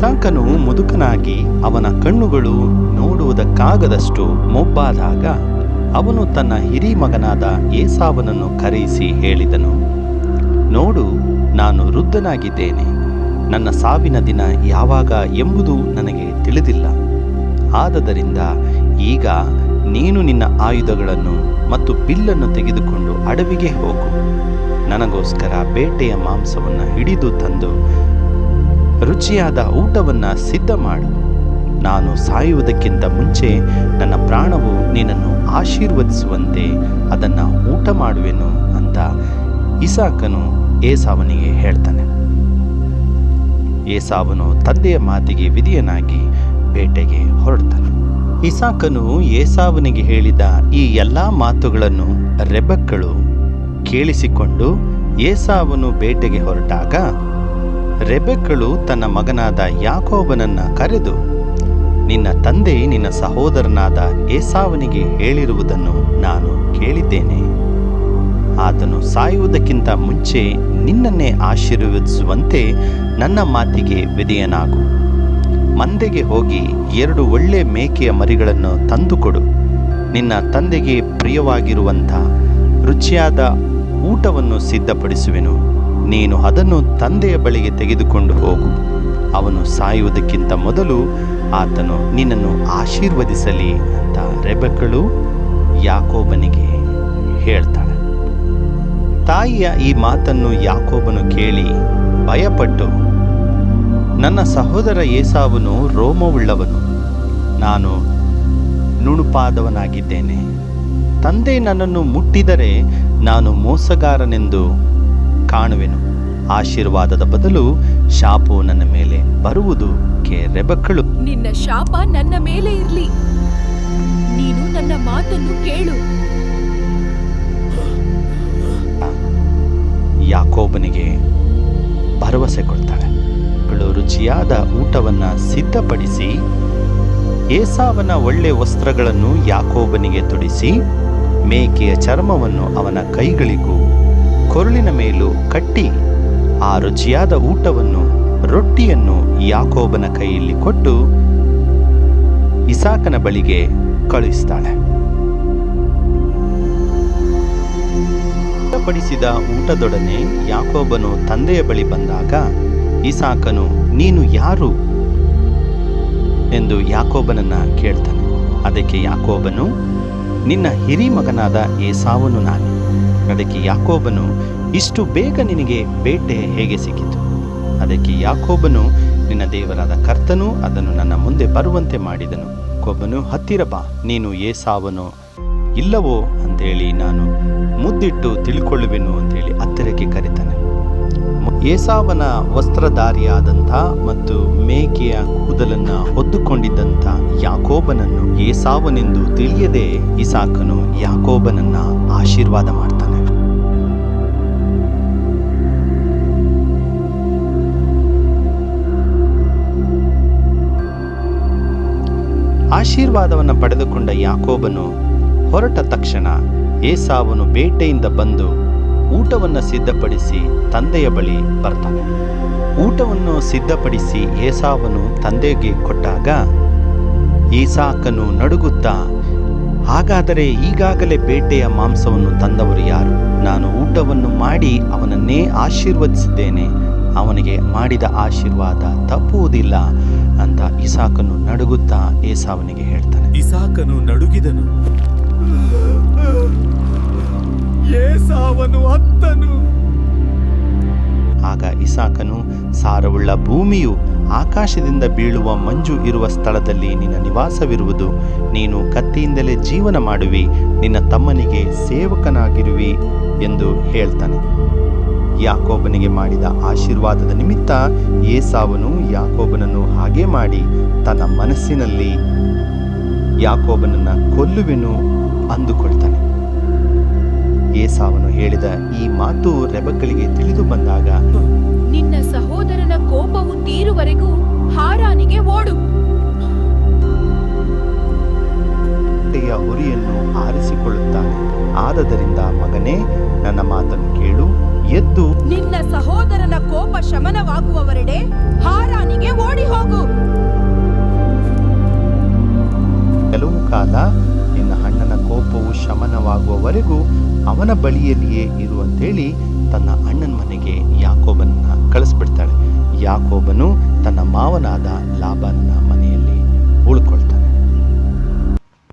ಇಸಾಕನು ಮುದುಕನಾಗಿ ಅವನ ಕಣ್ಣುಗಳು ನೋಡುವುದಕ್ಕಾಗದಷ್ಟು ಮೊಬ್ಬಾದಾಗ ಅವನು ತನ್ನ ಹಿರಿ ಮಗನಾದ ಏಸಾವನನ್ನು ಕರೆಯಿಸಿ ಹೇಳಿದನು, ನೋಡು, ನಾನು ವೃದ್ಧನಾಗಿದ್ದೇನೆ. ನನ್ನ ಸಾವಿನ ದಿನ ಯಾವಾಗ ಎಂಬುದು ನನಗೆ ತಿಳಿದಿಲ್ಲ. ಆದದರಿಂದ ಈಗ ನೀನು ನಿನ್ನ ಆಯುಧಗಳನ್ನು ಮತ್ತು ಬಿಲ್ಲನ್ನು ತೆಗೆದುಕೊಂಡು ಅಡವಿಗೆ ಹೋಗು. ನನಗೋಸ್ಕರ ಬೇಟೆಯ ಮಾಂಸವನ್ನು ಹಿಡಿದು ತಂದು ರುಚಿಯಾದ ಊಟವನ್ನು ಸಿದ್ಧ ಮಾಡು. ನಾನು ಸಾಯುವುದಕ್ಕಿಂತ ಮುಂಚೆ ನನ್ನ ಪ್ರಾಣವು ನಿನ್ನನ್ನು ಆಶೀರ್ವದಿಸುವಂತೆ ಅದನ್ನು ಊಟ ಮಾಡುವೆನು ಅಂತ ಇಸಾಕನು ಏಸಾವನಿಗೆ ಹೇಳ್ತಾನೆ. ಏಸಾವನು ತಂದೆಯ ಮಾತಿಗೆ ವಿಧಿಯನಾಗಿ ಬೇಟೆಗೆ ಹೊರಡ್ತಾನೆ. ಇಸಾಕನು ಏಸಾವನಿಗೆ ಹೇಳಿದ ಈ ಎಲ್ಲ ಮಾತುಗಳನ್ನು ರೆಬಕ್ಕಳು ಕೇಳಿಸಿಕೊಂಡು ಏಸಾವನು ಬೇಟೆಗೆ ಹೊರಟಾಗ ರೆಬೆಕ್ಕಳು ತನ್ನ ಮಗನಾದ ಯಾಕೋಬನನ್ನ ಕರೆದು, ನಿನ್ನ ತಂದೆ ನಿನ್ನ ಸಹೋದರನಾದ ಏಸಾವನಿಗೆ ಹೇಳಿರುವುದನ್ನು ನಾನು ಕೇಳಿದ್ದೇನೆ. ಆತನು ಸಾಯುವುದಕ್ಕಿಂತ ಮುಂಚೆ ನಿನ್ನನ್ನೇ ಆಶೀರ್ವದಿಸುವಂತೆ ನನ್ನ ಮಾತಿಗೆ ವಿಧೇಯನಾಗು. ಮಂದೆಗೆ ಹೋಗಿ ಎರಡು ಒಳ್ಳೆ ಮೇಕೆಯ ಮರಿಗಳನ್ನು ತಂದುಕೊಡು. ನಿನ್ನ ತಂದೆಗೆ ಪ್ರಿಯವಾಗಿರುವಂಥ ರುಚಿಯಾದ ಊಟವನ್ನು ಸಿದ್ಧಪಡಿಸುವೆನು. ನೀನು ಅದನ್ನು ತಂದೆಯ ಬಳಿಗೆ ತೆಗೆದುಕೊಂಡು ಹೋಗು. ಅವನು ಸಾಯುವುದಕ್ಕಿಂತ ಮೊದಲು ಆತನು ನಿನ್ನನ್ನು ಆಶೀರ್ವದಿಸಲಿ ಅಂತ ರೆಬೆಕ್ಕಳು ಯಾಕೋಬನಿಗೆ ಹೇಳ್ತಾಳೆ. ತಾಯಿಯ ಈ ಮಾತನ್ನು ಯಾಕೋಬನು ಕೇಳಿ ಭಯಪಟ್ಟು, ನನ್ನ ಸಹೋದರ ಏಸಾವನು ರೋಮವುಳ್ಳವನು, ನಾನು ನುಣುಪಾದವನಾಗಿದ್ದೇನೆ. ತಂದೆ ನನ್ನನ್ನು ಮುಟ್ಟಿದರೆ ನಾನು ಮೋಸಗಾರನೆಂದು ಕಾಣುವೆನು. ಆಶೀರ್ವಾದದ ಬದಲು ಶಾಪು ನನ್ನ ಮೇಲೆ ಬರುವುದು ಕೆರೆಬಕ್ಕಳು ನಿನ್ನ ಶಾಪ ನನ್ನ ಮೇಲೆ ಇರಲಿ. ನೀನು ನನ್ನ ಮಾತನ್ನು ಕೇಳು. ಯಾಕೋಬನಿಗೆ ಭರವಸೆ ಕೊಡ್ತಾಳೆ. ರುಚಿಯಾದ ಊಟವನ್ನು ಸಿದ್ಧಪಡಿಸಿ ಏಸಾವನ ಒಳ್ಳೆ ವಸ್ತ್ರಗಳನ್ನು ಯಾಕೋಬನಿಗೆ ತೊಡಿಸಿ ಮೇಕೆಯ ಚರ್ಮವನ್ನು ಅವನ ಕೈಗಳಿಗೂ ಕೊರಳಿನ ಮೇಲೂ ಕಟ್ಟಿ, ಆ ರುಚಿಯಾದ ಊಟವನ್ನು ರೊಟ್ಟಿಯನ್ನು ಯಾಕೋಬನ ಕೈಯಲ್ಲಿ ಕೊಟ್ಟು ಇಸಾಕನ ಬಳಿಗೆ ಕಳುಹಿಸ್ತಾಳೆ. ಪಡಿಸಿದ ಊಟದೊಡನೆ ಯಾಕೋಬನು ತಂದೆಯ ಬಳಿ ಬಂದಾಗ, ಇಸಾಕನು, ನೀನು ಯಾರು? ಎಂದು ಯಾಕೋಬನನ್ನ ಕೇಳ್ತಾನೆ. ಅದಕ್ಕೆ ಯಾಕೋಬನು, ನಿನ್ನ ಹಿರಿ ಮಗನಾದ ಏಸಾವನು ನಾನು. ಅದಕ್ಕೆ ಯಾಕೋಬನು, ಇಷ್ಟು ಬೇಗ ನಿನಗೆ ಬೇಟೆ ಹೇಗೆ ಸಿಕ್ಕಿತು? ಅದಕ್ಕೆ ಯಾಕೋಬನು, ನಿನ್ನ ದೇವರಾದ ಕರ್ತನು ಅದನ್ನು ನನ್ನ ಮುಂದೆ ಬರುವಂತೆ ಮಾಡಿದನು. ಕೊಬ್ಬನು ಹತ್ತಿರ ಬಾ, ನೀನು ಏಸಾವನು. ಇಲ್ಲವೋ ಅಂತೇಳಿ ನಾನು ಮುದ್ದಿಟ್ಟು ತಿಳ್ಕೊಳ್ಳುವೆನು ಅಂತೇಳಿ ಹತ್ತಿರಕ್ಕೆ ಕರೀತಾನೆ. ಏಸಾವನ ವಸ್ತ್ರಧಾರಿಯಾದಂಥ ಮತ್ತು ಮೇಕೆಯ ಕೂದಲನ್ನ ಹೊದ್ದುಕೊಂಡಿದ್ದಂಥ ಯಾಕೋಬನನ್ನು ಏಸಾವನೆಂದು ತಿಳಿಯದೆ ಇಸಾಕನು ಯಾಕೋಬನನ್ನ ಆಶೀರ್ವಾದ ಮಾಡ್ತಾನೆ. ಆಶೀರ್ವಾದವನ್ನು ಪಡೆದುಕೊಂಡ ಯಾಕೋಬನು ಹೊರಟ ತಕ್ಷಣ ಏಸಾವನು ಬೇಟೆಯಿಂದ ಬಂದು ಊಟವನ್ನು ಸಿದ್ಧಪಡಿಸಿ ತಂದೆಯ ಬಳಿ ಬರ್ತಾನೆ. ಊಟವನ್ನು ಸಿದ್ಧಪಡಿಸಿ ಏಸಾವನು ತಂದೆಗೆ ಕೊಟ್ಟಾಗ ಈಸಾಕನು ನಡುಗುತ್ತಾ, ಹಾಗಾದರೆ ಈಗಾಗಲೇ ಬೇಟೆಯ ಮಾಂಸವನ್ನು ತಂದವರು ಯಾರು? ನಾನು ಊಟವನ್ನು ಮಾಡಿ ಅವನನ್ನೇ ಆಶೀರ್ವದಿಸಿದ್ದೇನೆ. ಅವನಿಗೆ ಮಾಡಿದ ಆಶೀರ್ವಾದ ತಪ್ಪುವುದಿಲ್ಲ ಅಂತ ಇಸಾಕನು ನಡುಗುತ್ತಾ ಏಸಾವನಿಗೆ ಹೇಳ್ತಾನೆ. ಇಸಾಕನು ನಡುಗಿದನು. ಏಸಾವನು ಅತ್ತನು. ಆಗ ಇಸಾಕನು ಸಾರವುಳ್ಳ ಭೂಮಿಯು ಆಕಾಶದಿಂದ ಬೀಳುವ ಮಂಜು ಇರುವ ಸ್ಥಳದಲ್ಲಿ ನಿನ್ನ ನಿವಾಸವಿರುವುದು. ನೀನು ಕತ್ತಿಯಿಂದಲೇ ಜೀವನ ಮಾಡುವಿ ನಿನ್ನ ತಮ್ಮನಿಗೆ ಸೇವಕನಾಗಿರುವಿ ಎಂದು ಹೇಳ್ತಾನೆ. ಯಾಕೋಬನಿಗೆ ಮಾಡಿದ ಆಶೀರ್ವಾದದ ನಿಮಿತ್ತ ಏಸಾವನು ಯಾಕೋಬನನ್ನು ಹಾಗೆ ಮಾಡಿ ತನ್ನ ಮನಸ್ಸಿನಲ್ಲಿ ಯಾಕೋಬನನ್ನು ಕೊಲ್ಲುವೆನು ಅಂದುಕೊಳ್ತಾನೆ. ಏಸಾವನು ಹೇಳಿದ ಈ ಮಾತು ರೆಬಕ್ಕಳಿಗೆ ತಿಳಿದು ಬಂದಾಗ ನಿನ್ನ ಸಹೋದರನ ಕೋಪವು ತೀರುವರೆಗೂ ಹಾರಾನಿಗೆ ಓಡು. ಉರಿಯನ್ನು ಆರಿಸಿಕೊಳ್ಳುತ್ತಾನೆ. ಆದದರಿಂದ ಮಗನೇ ನನ್ನ ಮಾತನ್ನು ಕೇಳು. ಎದ್ದು ನಿನ್ನ ಸಹೋದರನ ಕೋಪ ಶಮನವಾಗುವವರೆಡೆ ಹಾರಾನಿಗೆ ಓಡಿ ಹೋಗು ಕೆಲವು ಕಾಲ ನಿನ್ನ ಅಣ್ಣನ ಕೋಪವು ಶಮನವಾಗುವವರೆಗೂ ಅವನ ಬಳಿಯಲ್ಲಿಯೇ ಇರುವಂತೇಳಿ ತನ್ನ ಅಣ್ಣನ ಮನೆಗೆ ಯಾಕೋಬನನ್ನ ಕಳಿಸ್ಬಿಡ್ತಾಳೆ. ಯಾಕೋಬನು ತನ್ನ ಮಾವನಾದ ಲಾಭನ ಮನೆಯಲ್ಲಿ ಉಳ್ಕೊಳ್ತಾನೆ.